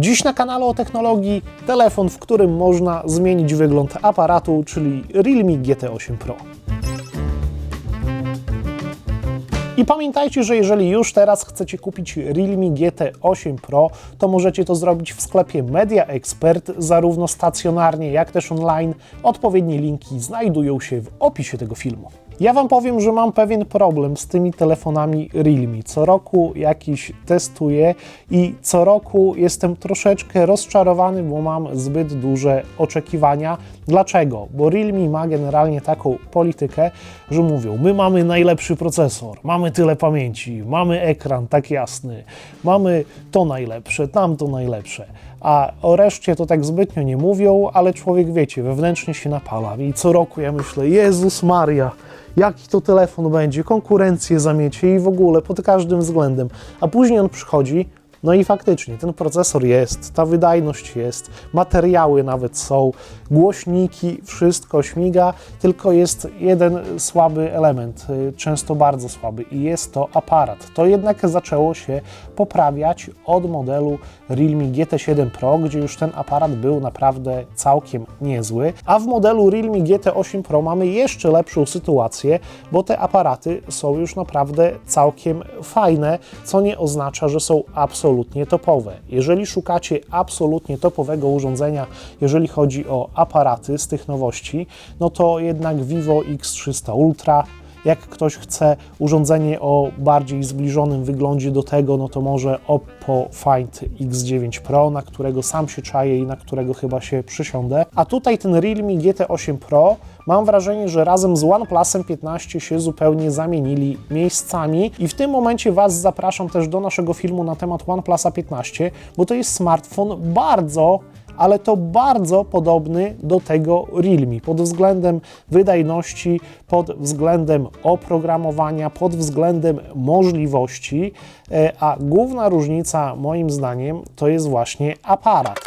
Dziś na kanale o technologii telefon, w którym można zmienić wygląd aparatu, czyli Realme GT8 Pro. I pamiętajcie, że jeżeli już teraz chcecie kupić Realme GT8 Pro, to możecie to zrobić w sklepie Media Expert, zarówno stacjonarnie, jak też online. Odpowiednie linki znajdują się w opisie tego filmu. Ja Wam powiem, że mam pewien problem z tymi telefonami Realme. Co roku jakiś testuję i co roku jestem troszeczkę rozczarowany, bo mam zbyt duże oczekiwania. Dlaczego? Bo Realme ma generalnie taką politykę, że mówią: My mamy najlepszy procesor, mamy tyle pamięci, mamy ekran tak jasny, mamy to najlepsze, tamto najlepsze. A o reszcie to tak zbytnio nie mówią, ale człowiek, wiecie, wewnętrznie się napala. I co roku ja myślę: Jezus Maria jaki to telefon będzie, konkurencję zamiecie i w ogóle pod każdym względem. A później on przychodzi, no i faktycznie ten procesor jest, ta wydajność jest, materiały nawet są, głośniki, wszystko śmiga, tylko jest jeden słaby element, y, często bardzo słaby i jest to aparat. To jednak zaczęło się poprawiać od modelu Realme GT7 Pro, gdzie już ten aparat był naprawdę całkiem niezły, a w modelu Realme GT8 Pro mamy jeszcze lepszą sytuację, bo te aparaty są już naprawdę całkiem fajne, co nie oznacza, że są absolutnie topowe. Jeżeli szukacie absolutnie topowego urządzenia, jeżeli chodzi o aparaty z tych nowości, no to jednak Vivo X300 Ultra jak ktoś chce urządzenie o bardziej zbliżonym wyglądzie do tego, no to może Oppo Find X9 Pro, na którego sam się czaję i na którego chyba się przysiądę. A tutaj ten Realme GT8 Pro mam wrażenie, że razem z OnePlusem 15 się zupełnie zamienili miejscami i w tym momencie Was zapraszam też do naszego filmu na temat OnePlusa 15, bo to jest smartfon bardzo ale to bardzo podobny do tego Realme pod względem wydajności, pod względem oprogramowania, pod względem możliwości, e, a główna różnica moim zdaniem to jest właśnie aparat.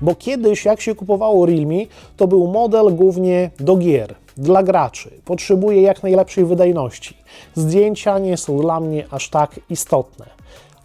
Bo kiedyś, jak się kupowało Realme, to był model głównie do gier, dla graczy. Potrzebuje jak najlepszej wydajności. Zdjęcia nie są dla mnie aż tak istotne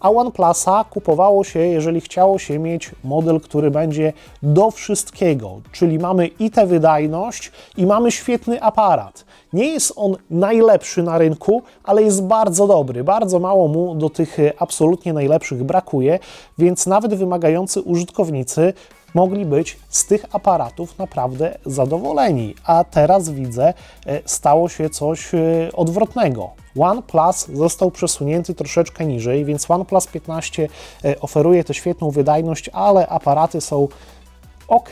a OnePlusa kupowało się, jeżeli chciało się mieć model, który będzie do wszystkiego, czyli mamy i tę wydajność, i mamy świetny aparat. Nie jest on najlepszy na rynku, ale jest bardzo dobry. Bardzo mało mu do tych absolutnie najlepszych brakuje, więc nawet wymagający użytkownicy mogli być z tych aparatów naprawdę zadowoleni. A teraz widzę, e, stało się coś e, odwrotnego. OnePlus został przesunięty troszeczkę niżej, więc OnePlus 15 e, oferuje tę świetną wydajność, ale aparaty są ok,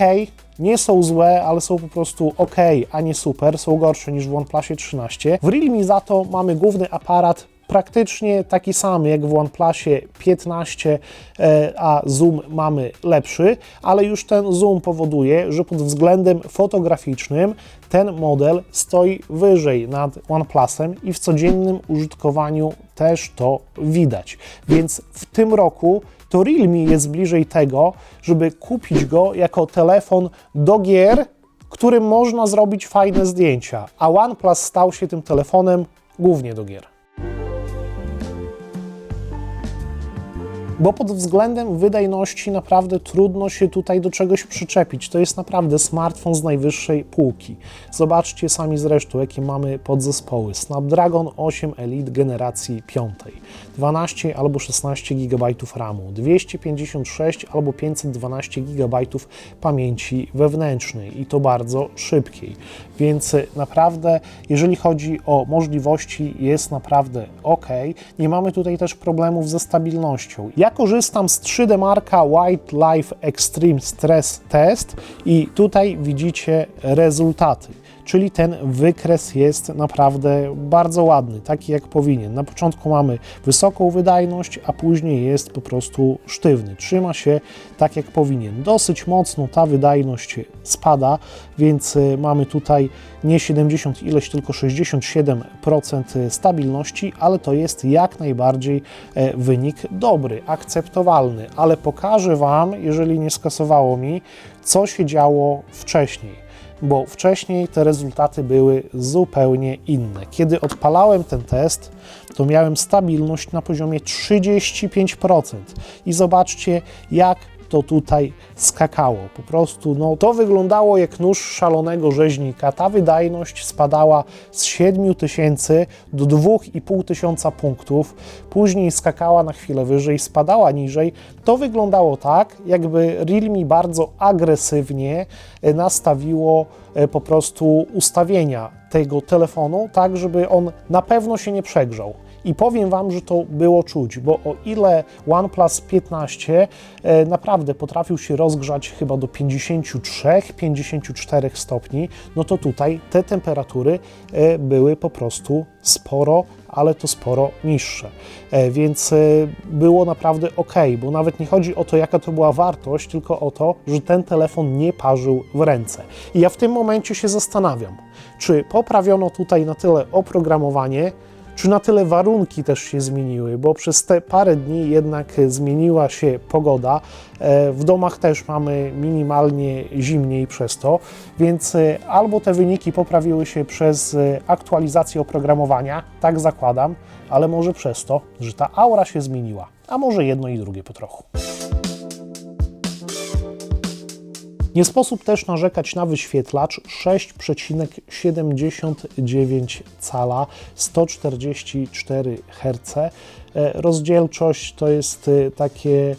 nie są złe, ale są po prostu ok, a nie super, są gorsze niż w OnePlusie 13. W Realme za to mamy główny aparat praktycznie taki sam jak w OnePlusie 15, e, a zoom mamy lepszy, ale już ten zoom powoduje, że pod względem fotograficznym ten model stoi wyżej nad OnePlusem i w codziennym użytkowaniu też to widać. Więc w tym roku to Realme jest bliżej tego, żeby kupić go jako telefon do gier, którym można zrobić fajne zdjęcia, a OnePlus stał się tym telefonem głównie do gier. Bo pod względem wydajności naprawdę trudno się tutaj do czegoś przyczepić. To jest naprawdę smartfon z najwyższej półki. Zobaczcie sami zresztą, jakie mamy podzespoły. Snapdragon 8 Elite generacji 5, 12 albo 16 GB RAMu, 256 albo 512 GB pamięci wewnętrznej i to bardzo szybkiej. Więc naprawdę, jeżeli chodzi o możliwości, jest naprawdę ok. Nie mamy tutaj też problemów ze stabilnością. Ja korzystam z 3D Marka Wildlife Extreme Stress Test i tutaj widzicie rezultaty czyli ten wykres jest naprawdę bardzo ładny, taki jak powinien. Na początku mamy wysoką wydajność, a później jest po prostu sztywny. Trzyma się tak jak powinien. Dosyć mocno ta wydajność spada, więc y, mamy tutaj nie 70 ileś, tylko 67% stabilności, ale to jest jak najbardziej e, wynik dobry, akceptowalny. Ale pokażę Wam, jeżeli nie skasowało mi, co się działo wcześniej. Bo wcześniej te rezultaty były zupełnie inne. Kiedy odpalałem ten test, to miałem stabilność na poziomie 35%. I zobaczcie, jak to tutaj skakało. Po prostu no, to wyglądało jak nóż szalonego rzeźnika. Ta wydajność spadała z 7000 do 2500 punktów, później skakała na chwilę wyżej, spadała niżej. To wyglądało tak, jakby Realme bardzo agresywnie e, nastawiło e, po prostu ustawienia tego telefonu, tak żeby on na pewno się nie przegrzał. I powiem Wam, że to było czuć, bo o ile OnePlus 15 e, naprawdę potrafił się rozgrzać chyba do 53-54 stopni, no to tutaj te temperatury e, były po prostu sporo, ale to sporo niższe. E, Więc było naprawdę ok, bo nawet nie chodzi o to, jaka to była wartość, tylko o to, że ten telefon nie parzył w ręce. I ja w tym momencie się zastanawiam, czy poprawiono tutaj na tyle oprogramowanie, czy na tyle warunki też się zmieniły, bo przez te parę dni jednak zmieniła się pogoda. E, W domach też mamy minimalnie zimniej przez to, więc e, albo te wyniki poprawiły się przez e, aktualizację oprogramowania, tak zakładam, ale może przez to, że ta aura się zmieniła, a może jedno i drugie po trochu. Nie sposób też narzekać na wyświetlacz 6,79 cala, 144 Hz. E, Rozdzielczość to jest e, takie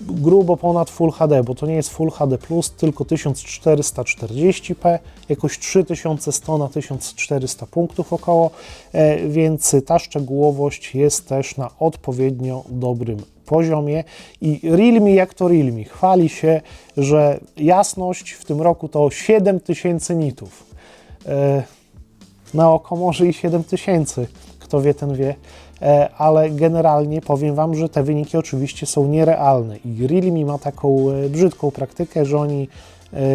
grubo ponad Full HD, bo to nie jest Full HD+, tylko 1440p, jakoś 3100 na 1400 punktów około, e, więc ta szczegółowość jest też na odpowiednio dobrym poziomie i Realme jak to Realme chwali się, że jasność w tym roku to 7000 nitów. E, Na oko może i 7000, kto wie, ten wie, E, ale generalnie powiem Wam, że te wyniki oczywiście są nierealne i Realme ma taką e, brzydką praktykę, że oni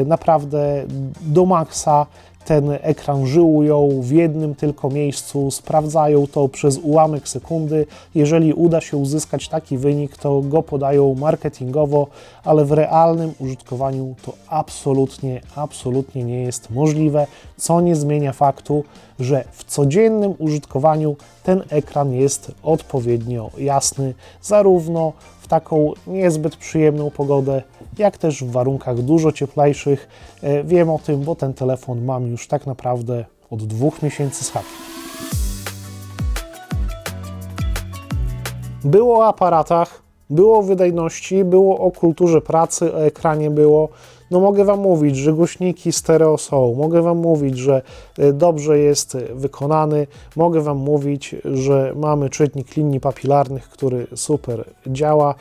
naprawdę do maksa ten ekran żyłują w jednym tylko miejscu, sprawdzają to przez ułamek sekundy. Jeżeli uda się uzyskać taki wynik, to go podają marketingowo, ale w realnym użytkowaniu to absolutnie, absolutnie nie jest możliwe, co nie zmienia faktu, że w codziennym użytkowaniu ten ekran jest odpowiednio jasny, zarówno w taką niezbyt przyjemną pogodę, jak też w warunkach dużo cieplejszych. E, Wiem o tym, bo ten telefon mam już tak naprawdę od dwóch miesięcy z hakiem. Było o aparatach, było o wydajności, było o kulturze pracy, o ekranie było. No mogę Wam mówić, że głośniki stereo są, mogę Wam mówić, że e, dobrze jest wykonany, mogę Wam mówić, że mamy czytnik linii papilarnych, który super działa.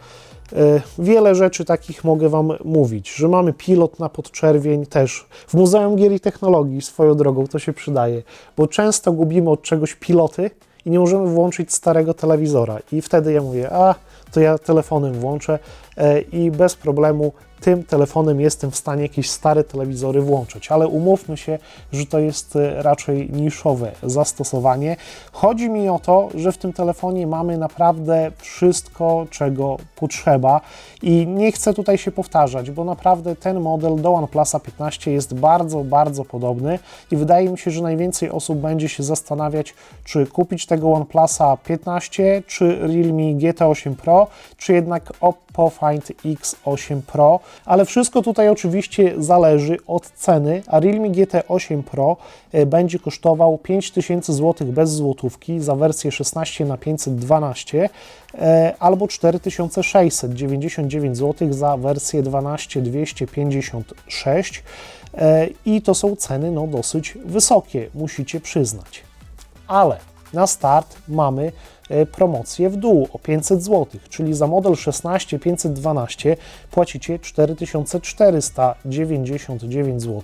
E, Wiele rzeczy takich mogę Wam mówić, że mamy pilot na podczerwień też. W Muzeum Gier i Technologii swoją drogą to się przydaje, bo często gubimy od czegoś piloty i nie możemy włączyć starego telewizora. I wtedy ja mówię, a to ja telefonem włączę e, i bez problemu tym telefonem jestem w stanie jakieś stare telewizory włączyć, ale umówmy się, że to jest e, raczej niszowe zastosowanie. Chodzi mi o to, że w tym telefonie mamy naprawdę wszystko, czego potrzeba. I nie chcę tutaj się powtarzać, bo naprawdę ten model do OnePlusa 15 jest bardzo, bardzo podobny. I wydaje mi się, że najwięcej osób będzie się zastanawiać, czy kupić tego OnePlusa 15, czy Realme GT8 Pro, czy jednak Oppo Find X8 Pro, ale wszystko tutaj oczywiście zależy od ceny, a Realme GT8 Pro e, będzie kosztował 5000 zł bez złotówki za wersję 16 na 512 e, albo 4699 zł za wersję 12 256 e, i to są ceny no, dosyć wysokie, musicie przyznać. Ale na start mamy e, promocję w dół o 500 zł, czyli za model 16 512 płacicie 4499 zł,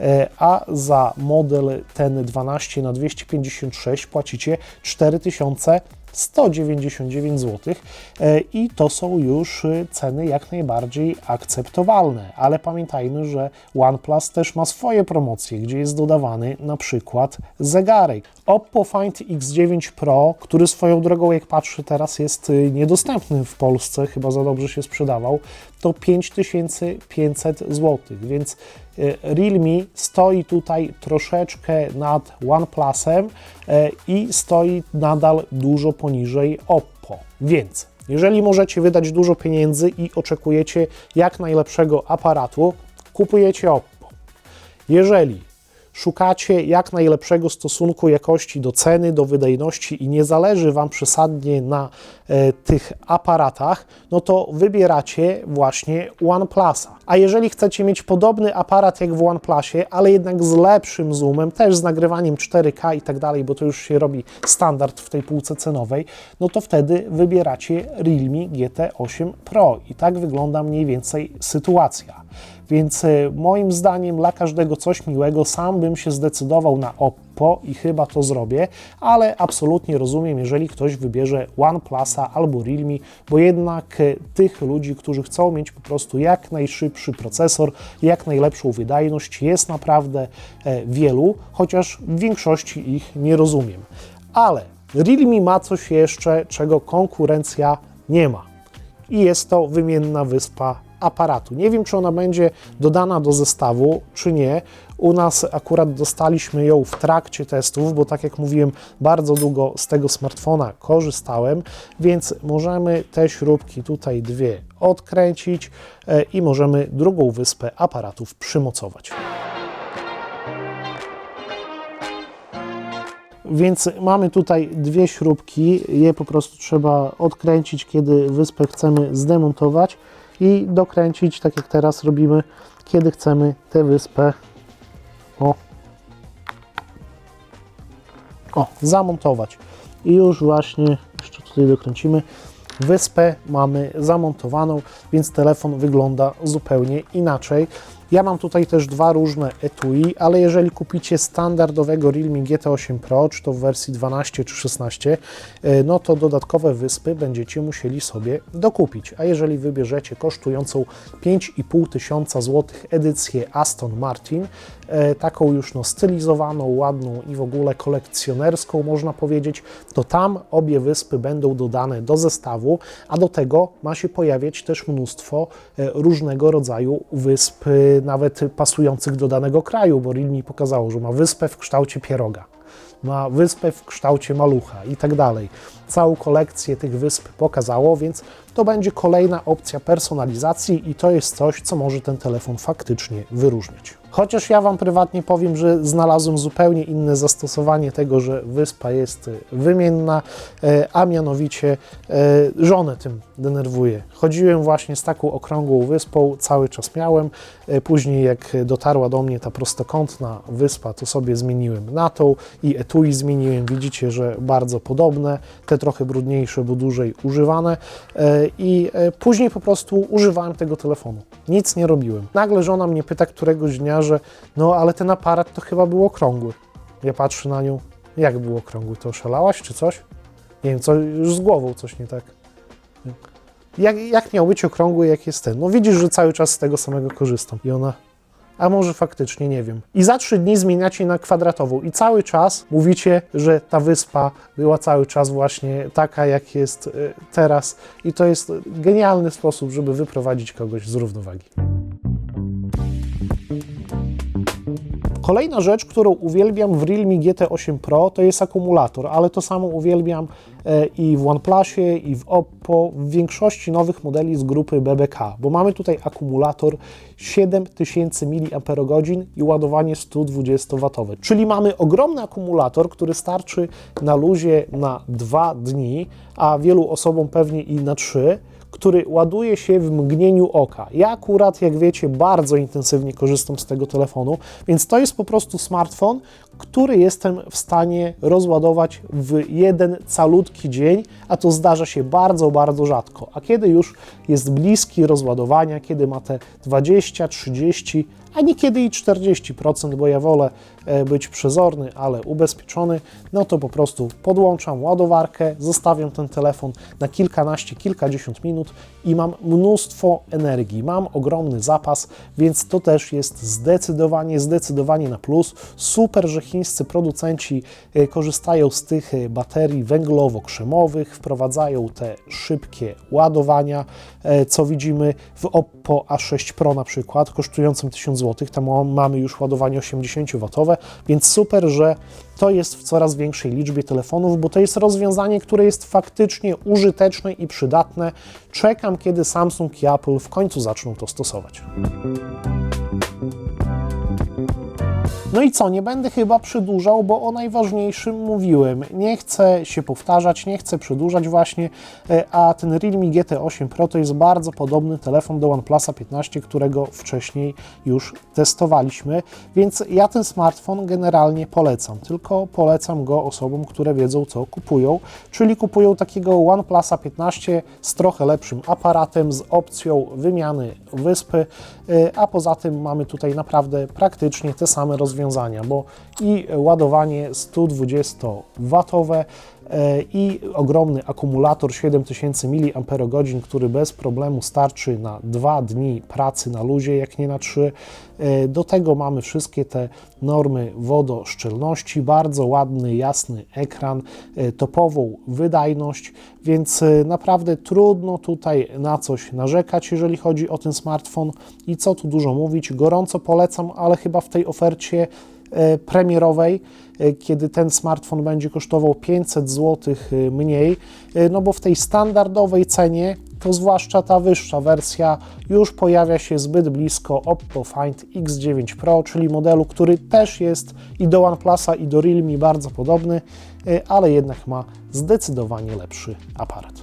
e, a za model ten 12 na 256 płacicie 4000 199 zł e, i to są już e, ceny jak najbardziej akceptowalne, ale pamiętajmy, że OnePlus też ma swoje promocje, gdzie jest dodawany na przykład zegarek. Oppo Find X9 Pro, który swoją drogą jak patrzę teraz jest e, niedostępny w Polsce, chyba za dobrze się sprzedawał, to 5500 zł, więc e, Realme stoi tutaj troszeczkę nad OnePlusem e, i stoi nadal dużo poniżej Oppo. Więc jeżeli możecie wydać dużo pieniędzy i oczekujecie jak najlepszego aparatu, kupujecie Oppo. Jeżeli szukacie jak najlepszego stosunku jakości do ceny, do wydajności i nie zależy Wam przesadnie na e, tych aparatach, no to wybieracie właśnie OnePlusa. A jeżeli chcecie mieć podobny aparat jak w OnePlusie, ale jednak z lepszym zoomem, też z nagrywaniem 4K i tak dalej, bo to już się robi standard w tej półce cenowej, no to wtedy wybieracie Realme GT8 Pro i tak wygląda mniej więcej sytuacja. Więc e, moim zdaniem dla każdego coś miłego, sam bym się zdecydował na Oppo i chyba to zrobię, ale absolutnie rozumiem, jeżeli ktoś wybierze OnePlusa albo Realme, bo jednak e, tych ludzi, którzy chcą mieć po prostu jak najszybszy procesor, jak najlepszą wydajność jest naprawdę e, wielu, chociaż w większości ich nie rozumiem. Ale Realme ma coś jeszcze, czego konkurencja nie ma i jest to wymienna wyspa aparatu. Nie wiem, czy ona będzie dodana do zestawu, czy nie. U nas akurat dostaliśmy ją w trakcie testów, bo tak jak mówiłem, bardzo długo z tego smartfona korzystałem, więc możemy te śrubki tutaj dwie odkręcić e, i możemy drugą wyspę aparatów przymocować. Więc mamy tutaj dwie śrubki, je po prostu trzeba odkręcić, kiedy wyspę chcemy zdemontować i dokręcić, tak jak teraz robimy, kiedy chcemy tę wyspę o, o, zamontować. I już właśnie, jeszcze tutaj dokręcimy, wyspę mamy zamontowaną, więc telefon wygląda zupełnie inaczej. Ja mam tutaj też dwa różne etui, ale jeżeli kupicie standardowego Realme GT8 Pro, czy to w wersji 12 czy 16, e, no to dodatkowe wyspy będziecie musieli sobie dokupić. A jeżeli wybierzecie kosztującą 5,5 tysiąca złotych edycję Aston Martin, taką już no stylizowaną, ładną i w ogóle kolekcjonerską można powiedzieć, to tam obie wyspy będą dodane do zestawu, a do tego ma się pojawiać też mnóstwo e, różnego rodzaju wysp e, nawet pasujących do danego kraju, bo Realme pokazało, że ma wyspę w kształcie pieroga, ma wyspę w kształcie malucha i tak dalej. Całą kolekcję tych wysp pokazało, więc to będzie kolejna opcja personalizacji i to jest coś, co może ten telefon faktycznie wyróżnić. Chociaż ja Wam prywatnie powiem, że znalazłem zupełnie inne zastosowanie tego, że wyspa jest wymienna, e, a mianowicie e, żonę tym denerwuje. Chodziłem właśnie z taką okrągłą wyspą, cały czas miałem. E, Później jak dotarła do mnie ta prostokątna wyspa, to sobie zmieniłem na tą i etui zmieniłem. Widzicie, że bardzo podobne, te trochę brudniejsze, bo dłużej używane i później po prostu używałem tego telefonu. Nic nie robiłem. Nagle żona mnie pyta któregoś dnia, że no ale ten aparat to chyba był okrągły. Ja patrzę na nią, jak był okrągły, to oszalałaś czy coś? Nie wiem, co, już z głową coś nie tak. Jak, jak miał być okrągły, jak jest ten? No widzisz, że cały czas z tego samego korzystam. I ona, a może faktycznie, nie wiem. I za trzy dni zmieniacie na kwadratową i cały czas mówicie, że ta wyspa była cały czas właśnie taka, jak jest y, teraz. I to jest genialny sposób, żeby wyprowadzić kogoś z równowagi. Kolejna rzecz, którą uwielbiam w Realme GT8 Pro, to jest akumulator, ale to samo uwielbiam e, i w OnePlusie, i w Oppo, w większości nowych modeli z grupy BBK, bo mamy tutaj akumulator 7000 mAh i ładowanie 120W, czyli mamy ogromny akumulator, który starczy na luzie na 2 dni, a wielu osobom pewnie i na 3 który ładuje się w mgnieniu oka. Ja akurat, jak wiecie, bardzo intensywnie korzystam z tego telefonu, więc to jest po prostu smartfon, który jestem w stanie rozładować w jeden calutki dzień, a to zdarza się bardzo, bardzo rzadko. A kiedy już jest bliski rozładowania, kiedy ma te 20, 30, a niekiedy i 40%, bo ja wolę e, być przezorny, ale ubezpieczony, no to po prostu podłączam ładowarkę, zostawiam ten telefon na kilkanaście, kilkadziesiąt minut i mam mnóstwo energii, mam ogromny zapas, więc to też jest zdecydowanie, zdecydowanie na plus. Super, że chińscy producenci e, korzystają z tych e, baterii węglowo-krzemowych, wprowadzają te szybkie ładowania, co widzimy w Oppo A6 Pro na przykład, kosztującym 1000 zł. Tam mamy już ładowanie 80W, więc super, że to jest w coraz większej liczbie telefonów, bo to jest rozwiązanie, które jest faktycznie użyteczne i przydatne. Czekam, kiedy Samsung i Apple w końcu zaczną to stosować. No i co, nie będę chyba przedłużał, bo o najważniejszym mówiłem. Nie chcę się powtarzać, nie chcę przedłużać właśnie, e, a ten Realme GT8 Pro to jest bardzo podobny telefon do OnePlusa 15, którego wcześniej już testowaliśmy, więc ja ten smartfon generalnie polecam, tylko polecam go osobom, które wiedzą co kupują, czyli kupują takiego OnePlusa 15 z trochę lepszym aparatem, z opcją wymiany wyspy, e, a poza tym mamy tutaj naprawdę praktycznie te same rozwiązania, bo i ładowanie 120W i ogromny akumulator 7000 mAh, który bez problemu starczy na 2 dni pracy na luzie, jak nie na 3. Do tego mamy wszystkie te normy wodoszczelności, bardzo ładny, jasny ekran, topową wydajność, więc naprawdę trudno tutaj na coś narzekać, jeżeli chodzi o ten smartfon. I co tu dużo mówić, gorąco polecam, ale chyba w tej ofercie e, premierowej, e, kiedy ten smartfon będzie kosztował 500 zł mniej, e, no bo w tej standardowej cenie, to zwłaszcza ta wyższa wersja, już pojawia się zbyt blisko Oppo Find X9 Pro, czyli modelu, który też jest i do OnePlusa, i do Realme bardzo podobny, ale jednak ma zdecydowanie lepszy aparat.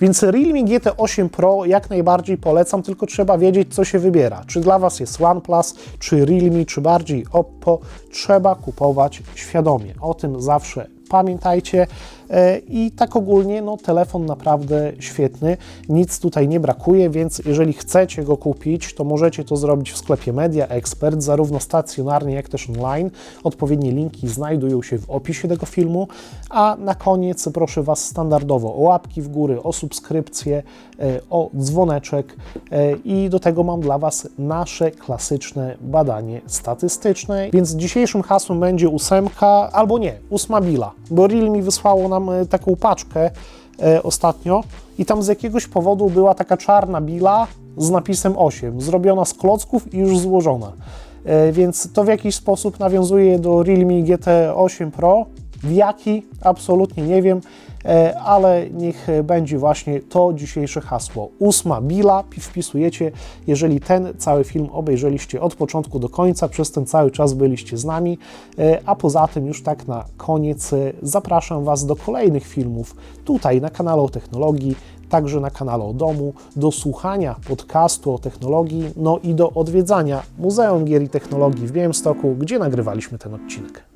Więc Realme GT8 Pro jak najbardziej polecam, tylko trzeba wiedzieć, co się wybiera. Czy dla Was jest OnePlus, czy Realme, czy bardziej Oppo. Trzeba kupować świadomie. O tym zawsze pamiętajcie. E, I tak ogólnie, no, telefon naprawdę świetny, nic tutaj nie brakuje, więc jeżeli chcecie go kupić, to możecie to zrobić w sklepie Media Expert, zarówno stacjonarnie, jak też online. Odpowiednie linki znajdują się w opisie tego filmu. A na koniec proszę Was standardowo o łapki w górę, o subskrypcję, e, o dzwoneczek e, i do tego mam dla Was nasze klasyczne badanie statystyczne. Więc dzisiejszym hasłem będzie ósemka, albo nie, ósma bila, bo Realme wysłało nam e, taką paczkę e, ostatnio i tam z jakiegoś powodu była taka czarna bila z napisem 8, zrobiona z klocków i już złożona. E, więc to w jakiś sposób nawiązuje do Realme GT8 Pro. W jaki? Absolutnie nie wiem, ale niech będzie właśnie to dzisiejsze hasło. Ósma bila wpisujecie, jeżeli ten cały film obejrzeliście od początku do końca, przez ten cały czas byliście z nami, e, a poza tym już tak na koniec e, zapraszam Was do kolejnych filmów tutaj na kanale o technologii, także na kanale o domu, do słuchania podcastu o technologii, no i do odwiedzania Muzeum Gier i Technologii w Białymstoku, gdzie nagrywaliśmy ten odcinek.